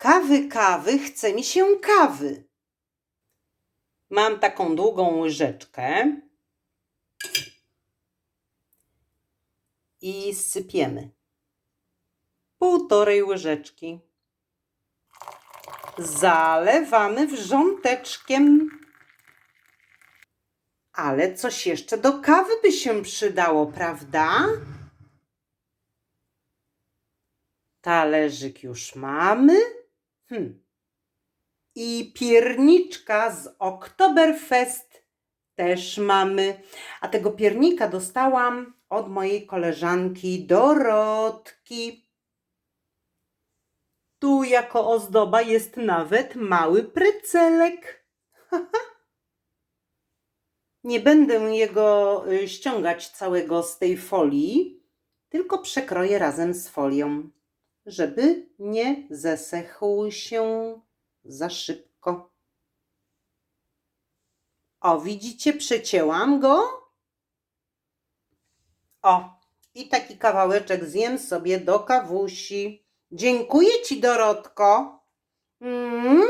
Kawy, kawy, chce mi się kawy. Mam taką długą łyżeczkę. I sypiemy. Półtorej łyżeczki. Zalewamy wrząteczkiem. Ale coś jeszcze do kawy by się przydało, prawda? Talerzyk już mamy. Hm. I pierniczka z Oktoberfest też mamy. A tego piernika dostałam od mojej koleżanki Dorotki. Tu jako ozdoba jest nawet mały prycelek. Nie będę jego y, ściągać całego z tej folii, tylko przekroję razem z folią, żeby nie zesechł się za szybko. O, widzicie, przecięłam go. O, i taki kawałeczek zjem sobie do kawusi. Dziękuję ci, Dorotko. Mm,